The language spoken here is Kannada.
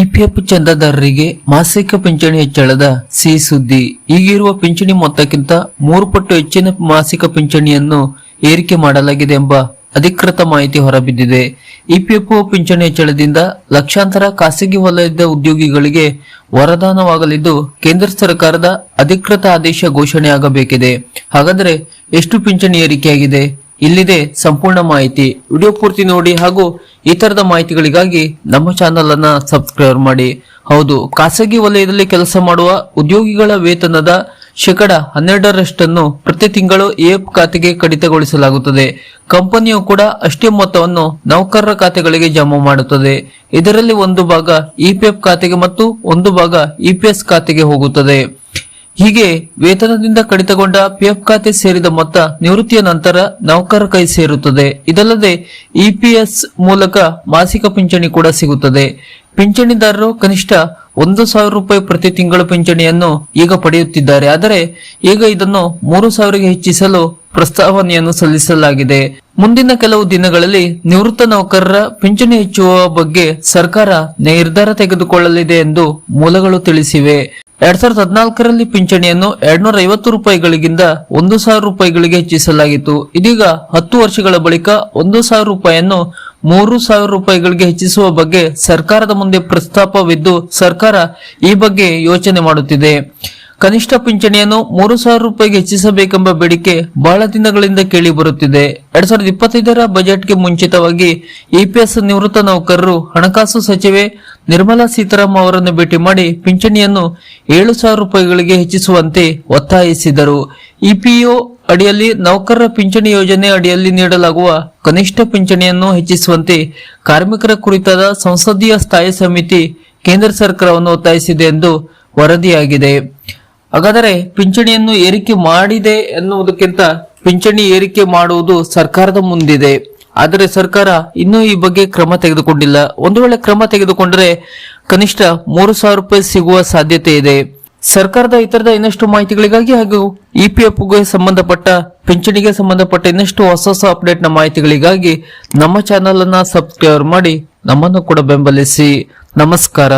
ಇಪಿಎಫ್ ಚಂದಾದಾರರಿಗೆ ಮಾಸಿಕ ಪಿಂಚಣಿ ಹೆಚ್ಚಳದ ಸಿಹಿ ಸುದ್ದಿ. ಈಗಿರುವ ಪಿಂಚಣಿ ಮೊತ್ತಕ್ಕಿಂತ ಮೂರು ಪಟ್ಟು ಹೆಚ್ಚಿನ ಮಾಸಿಕ ಪಿಂಚಣಿಯನ್ನು ಏರಿಕೆ ಮಾಡಲಾಗಿದೆ ಎಂಬ ಅಧಿಕೃತ ಮಾಹಿತಿ ಹೊರಬಿದ್ದಿದೆ. ಇಪಿಎಫ್ ಪಿಂಚಣಿ ಹೆಚ್ಚಳದಿಂದ ಲಕ್ಷಾಂತರ ಖಾಸಗಿ ವಲಯದ ಉದ್ಯೋಗಿಗಳಿಗೆ ವರದಾನವಾಗಲಿದ್ದು, ಕೇಂದ್ರ ಸರ್ಕಾರದ ಅಧಿಕೃತ ಆದೇಶ ಘೋಷಣೆಯಾಗಬೇಕಿದೆ ಹಾಗಾದರೆ ಎಷ್ಟು ಪಿಂಚಣಿ ಏರಿಕೆಯಾಗಿದೆ? ಇಲ್ಲಿದೆ ಸಂಪೂರ್ಣ ಮಾಹಿತಿ. ವಿಡಿಯೋ ಪೂರ್ತಿ ನೋಡಿ ಹಾಗೂ ಈ ತರದ ಮಾಹಿತಿಗಳಿಗಾಗಿ ನಮ್ಮ ಚಾನೆಲ್ ಅನ್ನ ಸಬ್ಸ್ಕ್ರೈಬ್ ಮಾಡಿ. ಹೌದು, ಖಾಸಗಿ ವಲಯದಲ್ಲಿ ಕೆಲಸ ಮಾಡುವ ಉದ್ಯೋಗಿಗಳ ವೇತನದ ಶೇಕಡ ಹನ್ನೆರಡರಷ್ಟನ್ನು ಪ್ರತಿ ತಿಂಗಳು ಎಫ್ ಖಾತೆಗೆ ಕಡಿತಗೊಳಿಸಲಾಗುತ್ತದೆ. ಕಂಪನಿಯು ಕೂಡ ಅಷ್ಟೇ ಮೊತ್ತವನ್ನು ನೌಕರರ ಖಾತೆಗಳಿಗೆ ಜಮಾ ಮಾಡುತ್ತದೆ. ಇದರಲ್ಲಿ ಒಂದು ಭಾಗ ಇಪಿಎಫ್ ಖಾತೆಗೆ ಮತ್ತು ಒಂದು ಭಾಗ ಇಪಿಎಸ್ ಖಾತೆಗೆ ಹೋಗುತ್ತದೆ. ಹೀಗೆ ವೇತನದಿಂದ ಕಡಿತಗೊಂಡ ಪಿಎಫ್ ಖಾತೆ ಸೇರಿದ ಮೊತ್ತ ನಿವೃತ್ತಿಯ ನಂತರ ನೌಕರ ಕೈ ಸೇರುತ್ತದೆ. ಇದಲ್ಲದೆ ಇಪಿಎಸ್ ಮೂಲಕ ಮಾಸಿಕ ಪಿಂಚಣಿ ಕೂಡ ಸಿಗುತ್ತದೆ. ಪಿಂಚಣಿದಾರರು ಕನಿಷ್ಠ ಒಂದು ಸಾವಿರ ರೂಪಾಯಿ ಪ್ರತಿ ತಿಂಗಳ ಪಿಂಚಣಿಯನ್ನು ಈಗ ಪಡೆಯುತ್ತಿದ್ದಾರೆ. ಆದರೆ ಈಗ ಇದನ್ನು ಮೂರು ಸಾವಿರಗೆ ಹೆಚ್ಚಿಸಲು ಪ್ರಸ್ತಾವನೆಯನ್ನು ಸಲ್ಲಿಸಲಾಗಿದೆ. ಮುಂದಿನ ಕೆಲವು ದಿನಗಳಲ್ಲಿ ನಿವೃತ್ತ ನೌಕರರ ಪಿಂಚಣಿ ಹೆಚ್ಚುವ ಬಗ್ಗೆ ಸರ್ಕಾರ ನಿರ್ಧಾರ ತೆಗೆದುಕೊಳ್ಳಲಿದೆ ಎಂದು ಮೂಲಗಳು ತಿಳಿಸಿವೆ. ಎರಡ್ ಸಾವಿರದ ಹದಿನಾಲ್ಕರಲ್ಲಿ ಪಿಂಚಣಿಯನ್ನು ಎರಡ್ನೂರ ಐವತ್ತು ರೂಪಾಯಿಗಳಿಗಿಂತ ಒಂದು ಸಾವಿರ ರೂಪಾಯಿಗಳಿಗೆ ಹೆಚ್ಚಿಸಲಾಗಿತ್ತು. ಇದೀಗ ಹತ್ತು ವರ್ಷಗಳ ಬಳಿಕ ಒಂದು ಸಾವಿರ ರೂಪಾಯಿಯನ್ನು ಮೂರು ಸಾವಿರ ರೂಪಾಯಿಗಳಿಗೆ ಹೆಚ್ಚಿಸುವ ಬಗ್ಗೆ ಸರ್ಕಾರದ ಮುಂದೆ ಪ್ರಸ್ತಾಪವಿದ್ದು ಸರ್ಕಾರ ಈ ಬಗ್ಗೆ ಯೋಚನೆ ಮಾಡುತ್ತಿದೆ. ಕನಿಷ್ಠ ಪಿಂಚಣಿಯನ್ನು ಮೂರು ಸಾವಿರ ರೂಪಾಯಿಗೆ ಹೆಚ್ಚಿಸಬೇಕೆಂಬ ಬೇಡಿಕೆ ಬಹಳ ದಿನಗಳಿಂದ ಕೇಳಿ ಬರುತ್ತಿದೆ. ಎರಡ್ ಸಾವಿರದ ಇಪ್ಪತ್ತೈದರ ಬಜೆಟ್ಗೆ ಮುಂಚಿತವಾಗಿ ಇಪಿಎಸ್ ನಿವೃತ್ತ ನೌಕರರು ಹಣಕಾಸು ಸಚಿವೆ ನಿರ್ಮಲಾ ಸೀತಾರಾಮ್ ಅವರನ್ನು ಭೇಟಿ ಮಾಡಿ ಪಿಂಚಣಿಯನ್ನು ಏಳು ಸಾವಿರ ರೂಪಾಯಿಗಳಿಗೆ ಹೆಚ್ಚಿಸುವಂತೆ ಒತ್ತಾಯಿಸಿದರು. ಇಪಿಒ ಅಡಿಯಲ್ಲಿ ನೌಕರರ ಪಿಂಚಣಿ ಯೋಜನೆ ಅಡಿಯಲ್ಲಿ ನೀಡಲಾಗುವ ಕನಿಷ್ಠ ಪಿಂಚಣಿಯನ್ನು ಹೆಚ್ಚಿಸುವಂತೆ ಕಾರ್ಮಿಕರ ಕುರಿತಾದ ಸಂಸದೀಯ ಸ್ಥಾಯಿ ಸಮಿತಿ ಕೇಂದ್ರ ಸರ್ಕಾರವನ್ನು ಒತ್ತಾಯಿಸಿದೆ ಎಂದು ವರದಿಯಾಗಿದೆ. ಹಾಗಾದರೆ ಪಿಂಚಣಿಯನ್ನು ಏರಿಕೆ ಮಾಡಿದೆ ಎನ್ನುವುದಕ್ಕಿಂತ ಪಿಂಚಣಿ ಏರಿಕೆ ಮಾಡುವುದು ಸರ್ಕಾರದ ಮುಂದಿದೆ. ಆದರೆ ಸರ್ಕಾರ ಇನ್ನೂ ಈ ಬಗ್ಗೆ ಕ್ರಮ ತೆಗೆದುಕೊಂಡಿಲ್ಲ. ಒಂದು ವೇಳೆ ಕ್ರಮ ತೆಗೆದುಕೊಂಡರೆ ಕನಿಷ್ಠ ಮೂರು ಸಾವಿರ ರೂಪಾಯಿ ಸಿಗುವ ಸಾಧ್ಯತೆ ಇದೆ. ಸರ್ಕಾರದ ಇತರದ ಇನ್ನಷ್ಟು ಮಾಹಿತಿಗಳಿಗಾಗಿ ಹಾಗೂ ಇಪಿಎಫ್ಗೆ ಸಂಬಂಧಪಟ್ಟ, ಪಿಂಚಣಿಗೆ ಸಂಬಂಧಪಟ್ಟ ಇನ್ನಷ್ಟು ಹೊಸ ಹೊಸ ಅಪ್ಡೇಟ್ನ ಮಾಹಿತಿಗಳಿಗಾಗಿ ನಮ್ಮ ಚಾನೆಲ್ ಅನ್ನ ಸಬ್ಸ್ಕ್ರೈಬ್ ಮಾಡಿ ನಮ್ಮನ್ನು ಕೂಡ ಬೆಂಬಲಿಸಿ. ನಮಸ್ಕಾರ.